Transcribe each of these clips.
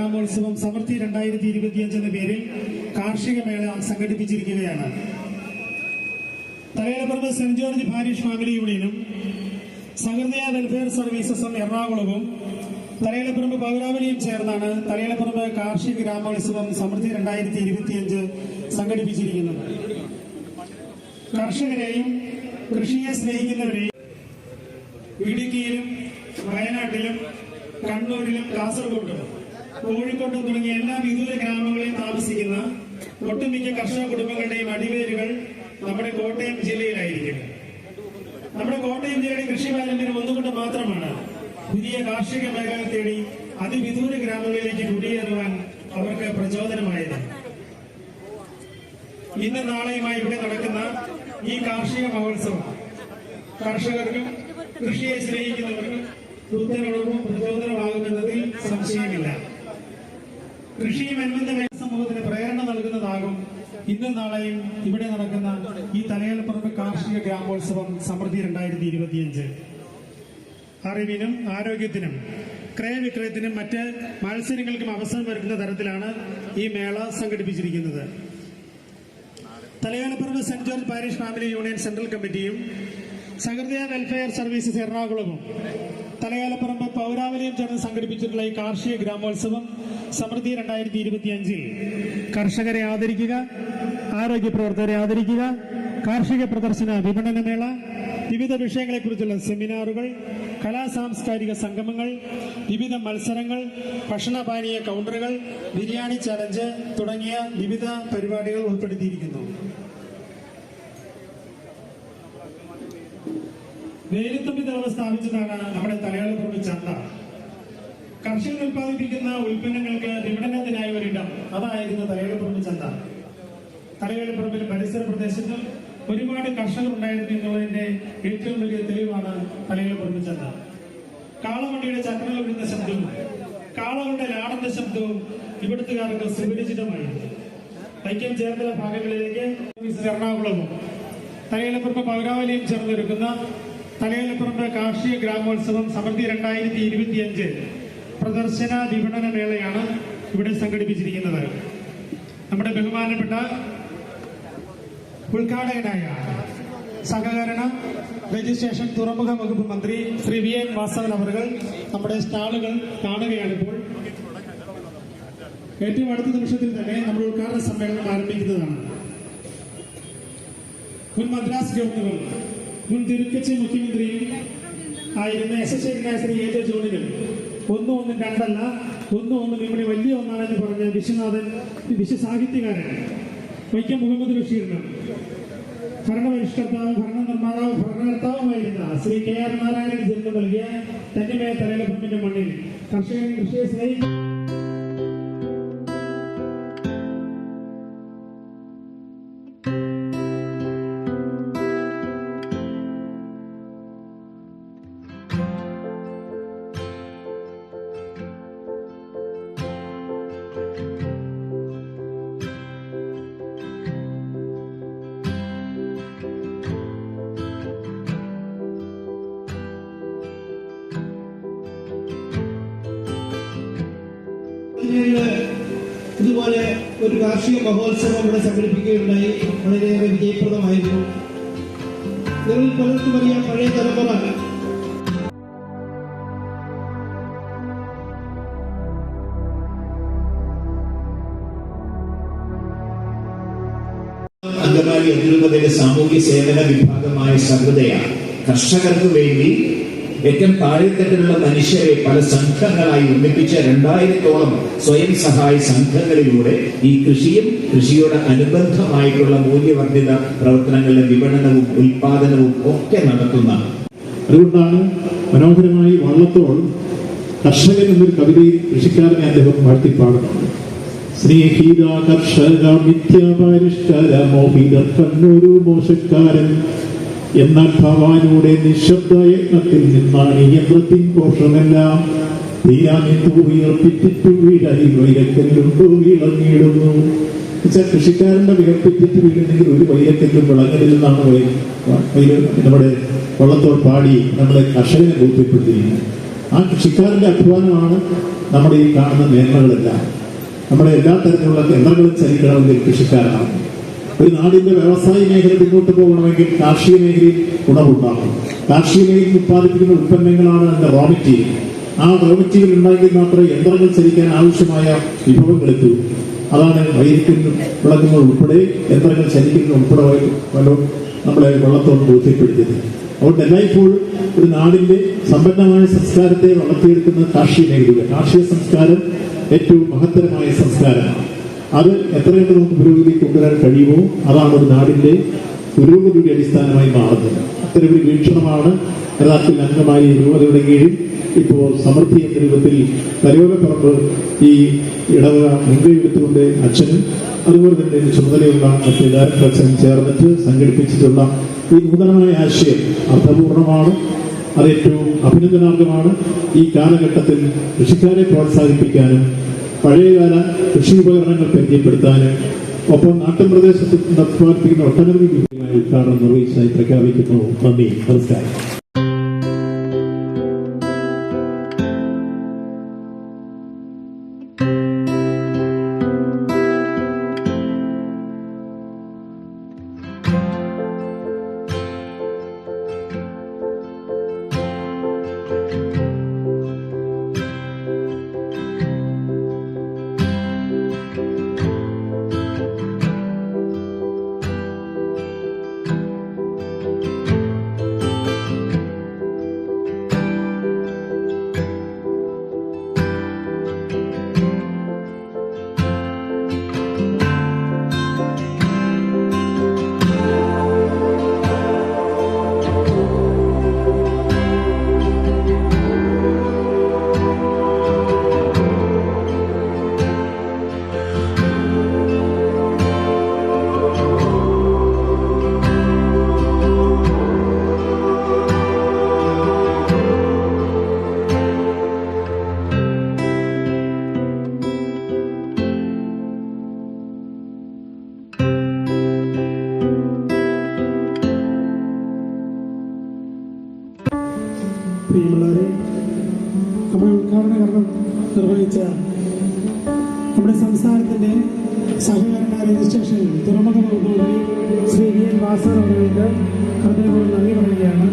ഗ്രാമോത്സവം സമൃദ്ധി രണ്ടായിരത്തി ഇരുപത്തിയഞ്ച് എന്ന പേരിൽ കാർഷിക മേള സംഘടിപ്പിച്ചിരിക്കുകയാണ്. തലയിലപ്പുറത്ത് സെന്റ് ജോർജ് ഫാരിഷ് ഫാമിലി യൂണിയനും സഹൃദയ വെൽഫെയർ സർവീസസും എറണാകുളവും തലയിലപ്പുറമ്പ് പൗരാവലിയും ചേർന്നാണ് തലയിലപ്പുറമ്പ് കാർഷിക ഗ്രാമോത്സവം സമൃദ്ധി രണ്ടായിരത്തി ഇരുപത്തിയഞ്ച് സംഘടിപ്പിച്ചിരിക്കുന്നത്. കർഷകരെയും കൃഷിയെ സ്നേഹിക്കുന്നവരെയും ഇടുക്കിയിലും വയനാട്ടിലും കണ്ണൂരിലും കാസർഗോഡും കോഴിക്കോട്ടും തുടങ്ങിയ എല്ലാ വിദൂര ഗ്രാമങ്ങളിൽ താമസിക്കുന്ന ഒട്ടുമിക്ക കർഷക കുടുംബങ്ങളുടെയും അടിവേരുകൾ നമ്മുടെ കോട്ടയം ജില്ലയിലായിരിക്കും. നമ്മുടെ കോട്ടയം ജില്ലയുടെ കൃഷി പാരമ്പര്യം ഒന്നുകൊണ്ട് മാത്രമാണ് പുതിയ കാർഷിക മേഖല തേടി അതിവിദൂര ഗ്രാമങ്ങളിലേക്ക് കുടിയേറുവാൻ അവർക്ക് പ്രചോദനമായത്. ഇന്ന് നാളെയുമായി ഇവിടെ നടക്കുന്ന ഈ കാർഷിക മഹോത്സവം കർഷകർക്കും കൃഷിയെ സ്നേഹിക്കുന്നവർക്കും പുത്തനുണർവും പ്രചോദനമാകുമെന്നതിൽ സംശയമില്ല. കൃഷിയും എന്തിന്റെ സമൂഹത്തിന് പ്രേരണ നൽകുന്നതാകും. ഇന്നും നാളെയും ഇവിടെ നടക്കുന്ന ഈ തലയാലപ്പുറത്ത് കാർഷിക ഗ്രാമോത്സവം സമൃദ്ധി രണ്ടായിരത്തി ഇരുപത്തിയഞ്ച്. അറിവിനും ആരോഗ്യത്തിനും ക്രയവിക്രയത്തിനും മറ്റ് മത്സരങ്ങൾക്കും അവസരം വരുന്ന തരത്തിലാണ് ഈ മേള സംഘടിപ്പിച്ചിരിക്കുന്നത്. Thalayalappuram saint George parish family union central കമ്മിറ്റിയും സഹൃദയ വെൽഫെയർ സർവീസസ് എറണാകുളവും തലയാലപ്പുറമ്പ് പൗരാവലയം ചേർന്ന് സംഘടിപ്പിച്ചിട്ടുള്ള ഈ കാർഷിക ഗ്രാമോത്സവം സമൃദ്ധി രണ്ടായിരത്തി ഇരുപത്തിയഞ്ചിൽ കർഷകരെ ആദരിക്കുക ആരോഗ്യ പ്രവർത്തകരെ ആദരിക്കുക കാർഷിക പ്രദർശന വിപണനമേള വിവിധ വിഷയങ്ങളെക്കുറിച്ചുള്ള സെമിനാറുകൾ കലാ സാംസ്കാരിക സംഗമങ്ങൾ വിവിധ മത്സരങ്ങൾ ഭക്ഷണപാനീയ കൗണ്ടറുകൾ ബിരിയാണി ചലഞ്ച് തുടങ്ങിയ വിവിധ പരിപാടികൾ ഉൾപ്പെടുത്തിയിരിക്കുന്നു. വേലുത്തമ്പി തലവ് സ്ഥാപിച്ചതാണ് നമ്മുടെ തലയാളപ്പുറത്ത് ചന്ത. കർഷകർ ഉൽപ്പാദിപ്പിക്കുന്ന ഉൽപ്പന്നങ്ങൾക്ക് വിപണനത്തിനായി ഒരിടം അതായിരുന്നു തലയാളപ്പുറത്ത് ചന്ത. തലയാളപ്പുറമ്പിൽ പരിസര പ്രദേശത്ത് ഒരുപാട് കർഷകർ ഉണ്ടായിരുന്നു എന്നുള്ളതിന്റെ ഏറ്റവും വലിയ തെളിവാണ് തലയാളപ്പുറത്ത് ചന്ത. കാളവണ്ടിയുടെ ചക്രങ്ങൾ വിടുന്ന ശബ്ദവും കാളകളുടെ ലാടന്റെ ശബ്ദവും ഇവിടുത്തുകാർക്ക് സുപരിചിതമായിരുന്നു. വൈക്കം ചേർത്തല ഭാഗങ്ങളിലേക്ക് എറണാകുളവും തലയിലപ്പുറത്ത് പൗരാവലിയും ചേർന്നൊരുക്കുന്ന തലയിലപ്പുറത്ത് കാർഷിക ഗ്രാമോത്സവം സമൃദ്ധി രണ്ടായിരത്തി ഇരുപത്തിയഞ്ച് പ്രദർശന വിപണന മേളയാണ് ഇവിടെ സംഘടിപ്പിച്ചിരിക്കുന്നത്. നമ്മുടെ ബഹുമാനപ്പെട്ട ഉദ്ഘാടകനായ സഹകരണ രജിസ്ട്രേഷൻ തുറമുഖ വകുപ്പ് മന്ത്രി ശ്രീ വി എൻ വാസവൻ അവർ നമ്മുടെ സ്റ്റാളുകൾ കാണുകയാണ് ഇപ്പോൾ. ഏറ്റവും അടുത്ത നിമിഷത്തിൽ തന്നെ നമ്മൾ ഉദ്ഘാടന സമ്മേളനം ആരംഭിക്കുന്നതാണ്. മുൻ മദ്രാസ് ഗവർണറും മുൻ തിരുക്കച്ചി മുഖ്യമന്ത്രിയും ആയിരുന്ന എസ് എസ് ശേഖരനായ ശ്രീ എ. ജെ ജോണിനും ഒന്നും ഒന്നും രണ്ടല്ല ഒന്നും ഒന്നും ഇവിടെ വലിയ ഒന്നാണെന്ന് പറഞ്ഞ വിശ്വനാഥൻ വിശ്വസാഹിത്യകാരൻ വൈക്കം മുഹമ്മദ് ബഷീറിനും ഭരണപരിഷ്കർത്താവും ഭരണ നിർമ്മാതാവും ഭരണകർത്താവുമായിരുന്ന ശ്രീ കെ ആർ നാരായണൻ ജന്മം നൽകിയ തന്നിമയ തലയിലെ ഭൂമിന്റെ മണ്ണിൽ കർഷകൻ കൃഷിയെ സ്നേഹിക്കും ഒരു കാർഷിക മഹോത്സവം ഇവിടെ സംഘടിപ്പിക്കുകയുണ്ടായി. വളരെയേറെ വിജയപ്രദമായിരുന്നു. നിങ്ങളിൽ പലർക്കും അറിയാം പഴയ തലമുറ. അങ്കമാലി അതിരൂപതയുടെ സാമൂഹ്യ സേവന വിഭാഗമായ സഹൃദയ കർഷകർക്ക് വേണ്ടി ഏറ്റവും താഴെത്തട്ടിലുള്ള മനുഷ്യരെ പല സംഘങ്ങളായി ഒന്നിപ്പിച്ച രണ്ടായിരത്തോളം സ്വയം സഹായ സംഘങ്ങളിലൂടെ ഈ കൃഷിയും കൃഷിയോട് അനുബന്ധമായിട്ടുള്ള മൂല്യവർദ്ധിത പ്രവർത്തനങ്ങളുടെ വിപണനവും ഉൽപാദനവും ഒക്കെ നടത്തുന്ന അതുകൊണ്ടാണ് മനോഹരമായി വള്ളത്തോൾ കർഷകൻ എന്നൊരു കവിതയിൽ കൃഷിക്കാരനെ അദ്ദേഹം വാഴ്ത്തിപ്പാടുന്നുണ്ട് സ്നേഹിത കർഷക മിഥ്യാപരിഷ്കര മോഹിതർ കണ്ണൊരു മോശക്കാരൻ. എന്നാൽ ഭവാനൂടെ നിശബ്ദ യത്നത്തിൽ നിന്നാണ് യന്ത്രത്തിൻ കോഷമെല്ലാം കൃഷിക്കാരന്റെ വികപ്പിച്ചിട്ട് വീഴുന്നെങ്കിൽ ഒരു വൈരക്കെങ്കിലും വിളങ്ങരിൽ നിന്നാണ് നമ്മുടെ വള്ളത്തോൾ പാടി നമ്മുടെ കർഷകനെ ബോധ്യപ്പെടുത്തിയിരിക്കുന്നത് ആ കൃഷിക്കാരന്റെ അധ്വാനമാണ് നമ്മുടെ ഈ കാണുന്ന മേന്മകളെല്ലാം. നമ്മുടെ എല്ലാ തരത്തിലുള്ള യന്ത്രങ്ങളും ചലിക്കണമെങ്കിൽ കൃഷിക്കാരാണ്. ഒരു നാടിന്റെ വ്യവസായ മേഖല പിന്നോട്ട് പോകണമെങ്കിൽ കാർഷിക മേഖലയിൽ ഉണവുണ്ടാകും കാർഷിക മേഖലയിൽ ഉത്പാദിപ്പിക്കുന്ന ഉൽപ്പന്നങ്ങളാണ് അതിന്റെ റോ മെറ്റീരിയൽ ആ പ്രവൃത്തികൾ ഉണ്ടാക്കി മാത്രമേ യന്ത്രങ്ങൾ ചലിക്കാൻ ആവശ്യമായ വിഭവങ്ങൾ എത്തൂ. അതാണ് വൈദ്യുതി വിളക്കുകൾ ഉൾപ്പെടെ യന്ത്രങ്ങൾ ചലിക്കുന്ന ഉൾപ്പെടെ വല്ല നമ്മളെ വള്ളത്തോട് ബോധ്യപ്പെടുത്തിയത്. അതുകൊണ്ട് എല്ലായ്പ്പോഴും ഒരു നാടിന്റെ സമ്പന്നമായ സംസ്കാരത്തെ വളർത്തിയെടുക്കുന്ന കാർഷിക മേഖലയിലെ കാർഷിക സംസ്കാരം ഏറ്റവും മഹത്തരമായ സംസ്കാരമാണ്. അത് എത്രയൊക്കെ നമുക്ക് പുരോഗതി കൊണ്ടുവരാൻ കഴിയുമോ അതാണ് ഒരു നാടിന്റെ പുരോഗതിയുടെ അടിസ്ഥാനമായി മാറുന്നത്. അത്തരമൊരു വീക്ഷണമാണ് യഥാർത്ഥത്തിൽ അംഗമായി രൂപതയുടെ കീഴിൽ ഇപ്പോൾ സമൃദ്ധി എന്ന രൂപത്തിൽ തലയോലപ്പറമ്പ് ഈ ഇടവ മുൻകൈ എടുത്തുകൊണ്ട് അച്ഛനും അതുപോലെ തന്നെ ചുമതലയുള്ള മറ്റ് ഡയറക്ടർ അച്ഛനും ചേർന്നിട്ട് സംഘടിപ്പിച്ചിട്ടുള്ള ഈ നൂതനമായ ആശയം അർത്ഥപൂർണമാണ്. അത് ഏറ്റവും അഭിനന്ദനാർഹമാണ്. ഈ കാലഘട്ടത്തിൽ കൃഷിക്കാരെ പ്രോത്സാഹിപ്പിക്കാനും പഴയകാല കൃഷി ഉപകരണങ്ങൾ പരിചയപ്പെടുത്താനും ഒപ്പം നാട്ടുപ്രദേശത്ത് ഉത്പാദിപ്പിക്കുന്ന ഒട്ടനവധി ഉദ്ഘാടനം നിർവഹിച്ചതായി പ്രഖ്യാപിക്കുന്നു. നന്ദി. നമസ്കാരം. പ്രിയമുള്ളവരെ നമ്മുടെ ഉദ്ഘാടന കർമ്മം നിർവഹിച്ച നമ്മുടെ സംസ്ഥാനത്തിന്റെ സഹകരണ രജിസ്ട്രേഷൻ തുറമുഖ വകുപ്പ് ശ്രീ വി എൻ വാസവൻ അവർക്ക് ഹൃദയപൂർവം നന്ദി പറയുകയാണ്.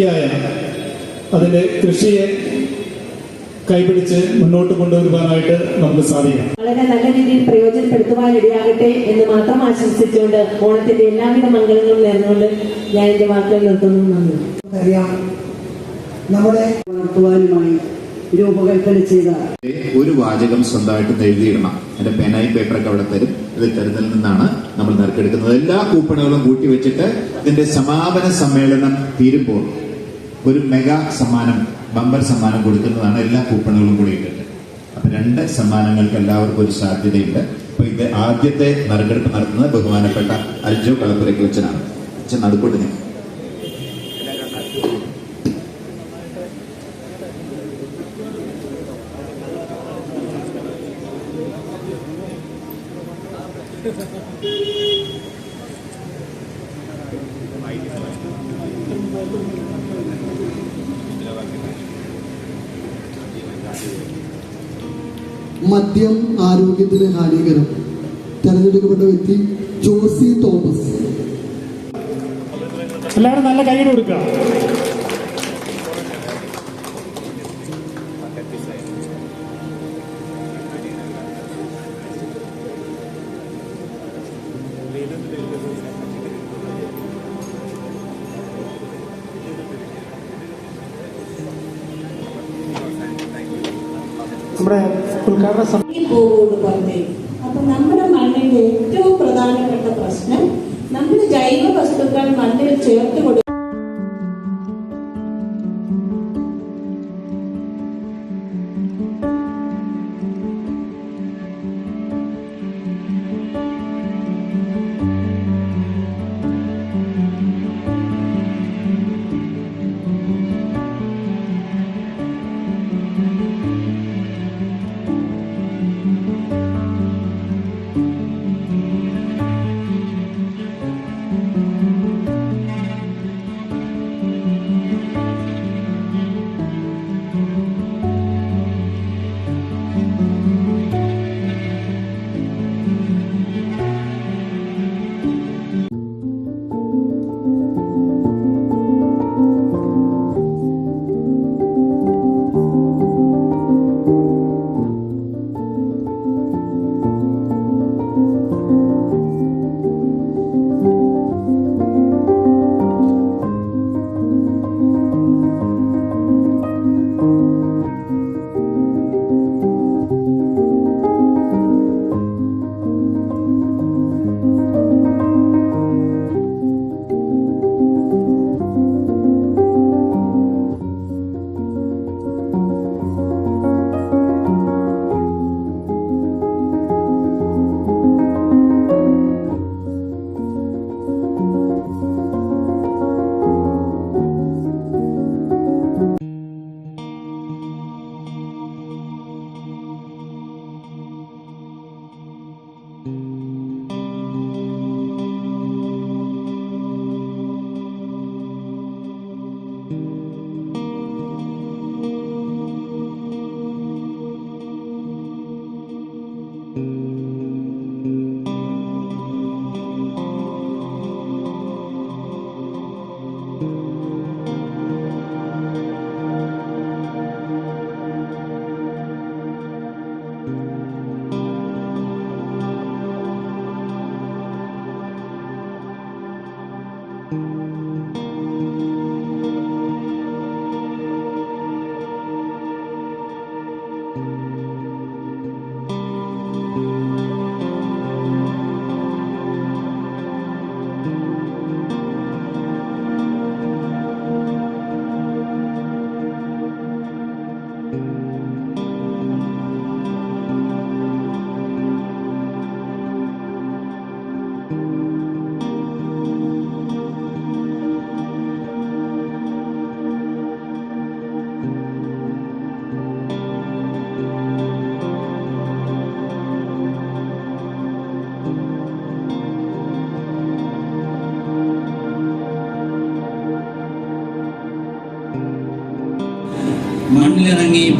ായ അതിന്റെ കൃഷിയെ കൈപിടിച്ച് മുന്നോട്ട് കൊണ്ടുവരുവാനായിട്ട് നമുക്ക് സാധിക്കും വളരെ നല്ല രീതിയിൽ പ്രയോജനപ്പെടുത്തുവാൻ ഇടയാകട്ടെ എന്ന് മാത്രം ആശംസിച്ചുകൊണ്ട് ഓണത്തിന്റെ എല്ലാവിധ മംഗളങ്ങളും നേർന്നുകൊണ്ട് ഞാൻ എന്റെ വാക്കുകൾ നിർത്തുന്നു. നന്ദി. നമ്മുടെ വളർത്തുവാനുമായി രൂപകൽപ്പന ചെയ്ത ഒരു വാചകം സ്വന്തമായിട്ട് എഴുതിയിടണം. എന്റെ പേനായി പേപ്പറൊക്കെ അവിടെ തരും. ഇത് തരുന്നതിൽ നിന്നാണ് നമ്മൾ നറുക്കെടുക്കുന്നത്. എല്ലാ കൂപ്പണുകളും കൂട്ടി വെച്ചിട്ട് ഇതിന്റെ സമാപന സമ്മേളനം തീരുമ്പോൾ ഒരു മെഗാ സമ്മാനം ബമ്പർ സമ്മാനം കൊടുക്കുന്നതാണ് എല്ലാ കൂപ്പണുകളും കൂടി ഇട്ടിട്ട്. അപ്പൊ രണ്ട് സമ്മാനങ്ങൾക്ക് എല്ലാവർക്കും ഒരു സാധ്യതയുണ്ട്. അപ്പൊ ഇത് ആദ്യത്തെ നറുക്കെടുപ്പ് നടത്തുന്നത് ബഹുമാനപ്പെട്ട അൽജോ കളപ്പുരയ്ക്ക് വെച്ചനാണ്. അച്ഛൻ നടുക്കൊണ്ട് നിൽക്കും. മദ്യം ആരോഗ്യത്തിന് ഹാനികരം. തെരഞ്ഞെടുക്കപ്പെട്ട വ്യക്തി ജോസി തോമസ്. എല്ലാവരും നല്ല കൈ കൊടുക്കുക. നമ്മുടെ ഉദ്ഘാടന അപ്പൊ ഏറ്റവും പ്രധാനപ്പെട്ട പ്രശ്നം നമ്മുടെ ജൈവ വസ്തുക്കൾ മണ്ണിൽ ചേർത്ത് കൊടുക്കുക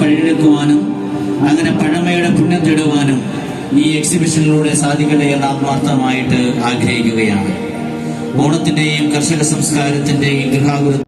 പഴയെടുക്കുവാനും അങ്ങനെ പഴമയുടെ പുണ്യം തേടുവാനും ഈ എക്സിബിഷനിലൂടെ സാധിക്കട്ടെ എന്ന് ആത്മാർത്ഥമായിട്ട് ആഗ്രഹിക്കുകയാണ്. ഓണത്തിന്റെയും കർഷക സംസ്കാരത്തിന്റെയും ഗൃഹാകുല